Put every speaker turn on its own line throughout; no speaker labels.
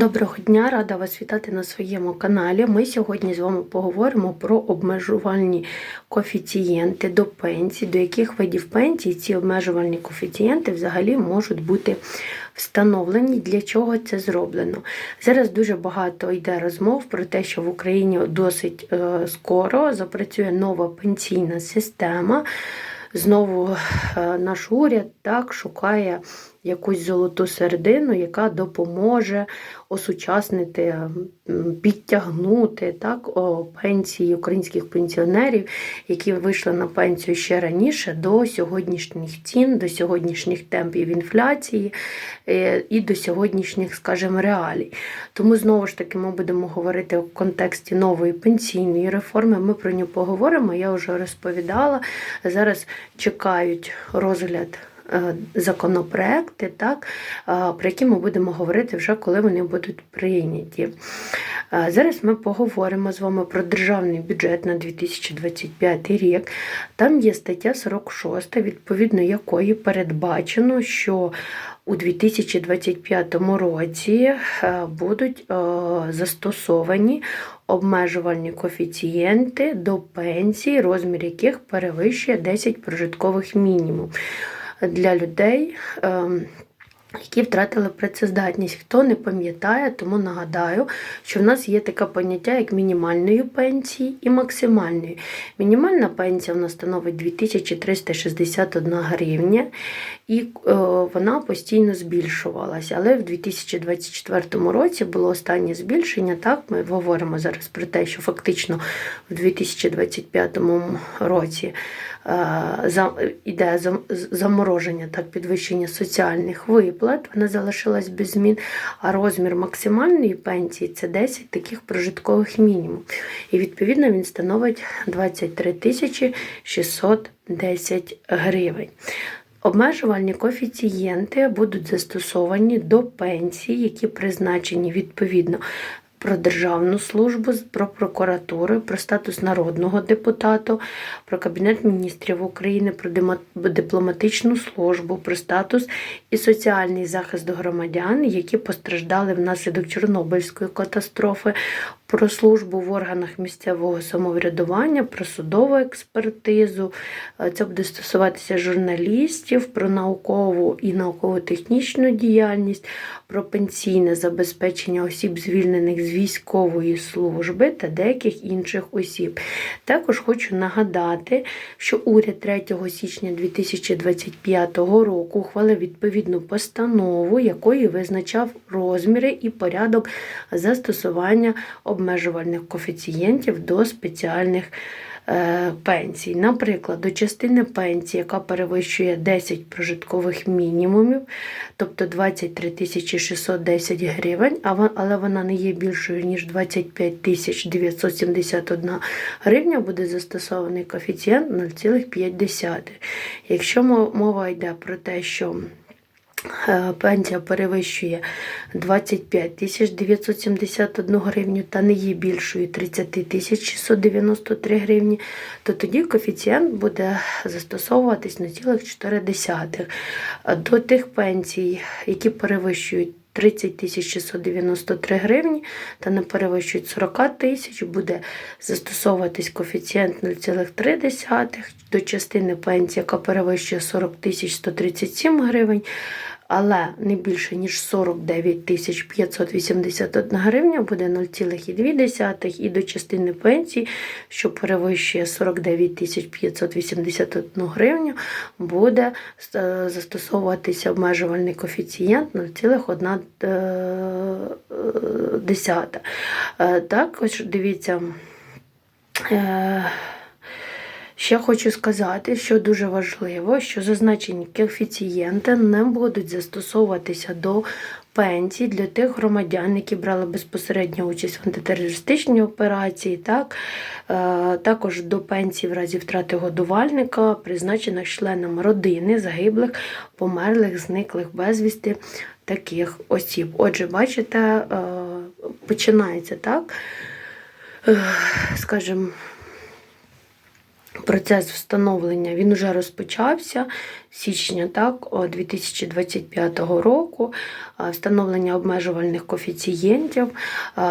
Доброго дня, рада вас вітати на своєму каналі. Ми сьогодні з вами поговоримо про обмежувальні коефіцієнти до пенсій, до яких видів пенсій ці обмежувальні коефіцієнти взагалі можуть бути встановлені, для чого це зроблено. Зараз дуже багато йде розмов про те, що в Україні досить е, скоро запрацює нова пенсійна система. Знову е, наш уряд так шукає якусь золоту середину, яка допоможе осучаснити, підтягнути так, пенсії українських пенсіонерів, які вийшли на пенсію ще раніше, до сьогоднішніх цін, до сьогоднішніх темпів інфляції е, і до сьогоднішніх, скажімо, реалій. Тому знову ж таки ми будемо говорити в контексті нової пенсійної реформи. Ми про нього поговоримо. Я вже розповідала. Зараз чекають розгляд законопроекти, так, е, про які ми будемо говорити вже коли вони будуть прийняті. Е, Зараз ми поговоримо з вами про державний бюджет на 2025 рік. Там є стаття 46, відповідно якої передбачено, що у 2025 році е, будуть е, застосовані обмежувальні коефіцієнти до пенсій, розмір яких перевищує 10 прожиткових мінімум для людей. ем, які втратили працездатність. Хто не пам'ятає, тому нагадаю, що в нас є таке поняття, як мінімальної пенсії і максимальної. Мінімальна пенсія в нас становить 2361 гривня, і е, вона постійно збільшувалася. Але в 2024 році було останнє збільшення. Так, ми говоримо зараз про те, що фактично в 2025 році іде замороження так, підвищення соціальних виплат, вона залишилась без змін. А розмір максимальної пенсії це 10 таких прожиткових мінімумів. І відповідно він становить 23 тисячі 610 гривень. Обмежувальні коефіцієнти будуть застосовані до пенсій, які призначені відповідно про державну службу, про прокуратуру, про статус народного депутата, про Кабінет міністрів України, про дипломатичну службу, про статус і соціальний захист громадян, які постраждали внаслідок Чорнобильської катастрофи, про службу в органах місцевого самоврядування, про судову експертизу. Е, Це буде стосуватися журналістів, про наукову і науково-технічну діяльність, про пенсійне забезпечення осіб, звільнених з військової служби та деяких інших осіб. Також хочу нагадати, що уряд 3 січня 2025 року ухвалив відповідну постанову, якою визначав розміри і порядок застосування обмежувальних коефіцієнтів до спеціальних пенсій. Наприклад, до частини пенсії, яка перевищує 10 прожиткових мінімумів, тобто 23 тисячі 610 гривень, але вона не є більшою, ніж 25 тисяч 971 гривня, буде застосований коефіцієнт 0,5. Якщо мова йде про те, що е, пенсія перевищує 25 тисяч 971 гривню та не є більшою 30 тисяч 693 гривні, то тоді коефіцієнт буде застосовуватись на цілих 4. До тих пенсій, які перевищують 30 тисяч 693 гривні та не перевищують 40 тисяч, буде застосовуватись коефіцієнт 0,3 до частини пенсії, яка перевищує 40 137 гривень, але не більше ніж 49 тисяч 581 гривня буде 0,2 і до частини пенсії, що перевищує 49 тисяч 581 гривню, буде е, застосовуватися обмежувальний коефіцієнт 0,1. Е, Також дивіться. Ще хочу сказати, що дуже важливо, що зазначені коефіцієнти не будуть застосовуватися до пенсій для тих громадян, які брали безпосередню участь в антитерористичній операції, так? Е, також до пенсій в разі втрати годувальника, призначених членам родини загиблих, померлих, зниклих безвісти таких осіб. Отже, бачите, е, починається так, е, скажімо, Процес встановлення він вже розпочався з січня так, 2025 року. Встановлення обмежувальних коефіцієнтів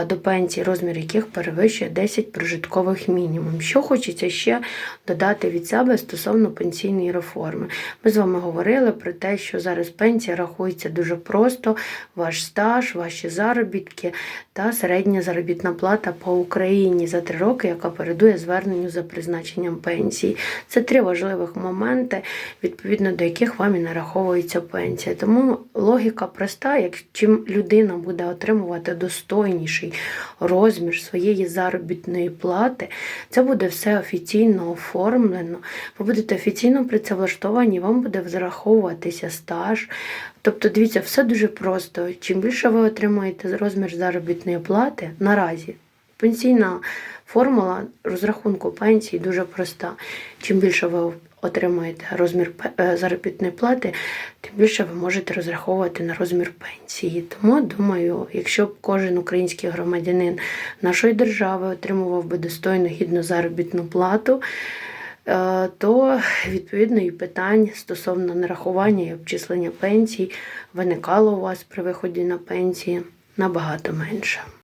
до пенсій, розмір яких перевищує 10 прожиткових мінімум. Що хочеться ще додати від себе стосовно пенсійної реформи. Ми з вами говорили про те, що зараз пенсія рахується дуже просто: ваш стаж, ваші заробітки та середня заробітна плата по Україні за три роки, яка передує зверненню за призначенням пенсії. Це три важливих моменти, відповідно до яких вам і нараховується пенсія. Тому логіка проста: як чим людина буде отримувати достойніший розмір своєї заробітної плати, це буде все офіційно оформлено. Ви будете офіційно працевлаштовані, вам буде зараховуватися стаж. Тобто, дивіться, все дуже просто. Чим більше ви отримуєте розмір заробітної плати наразі, пенсійна формула розрахунку пенсії дуже проста. Чим більше ви отримуєте розмір е, заробітної плати, тим більше ви можете розраховувати на розмір пенсії. Тому думаю, якщо б кожен український громадянин нашої держави отримував би достойну гідну заробітну плату. е, То відповідно і питань стосовно нарахування і обчислення пенсій виникало у вас при виході на пенсії набагато менше.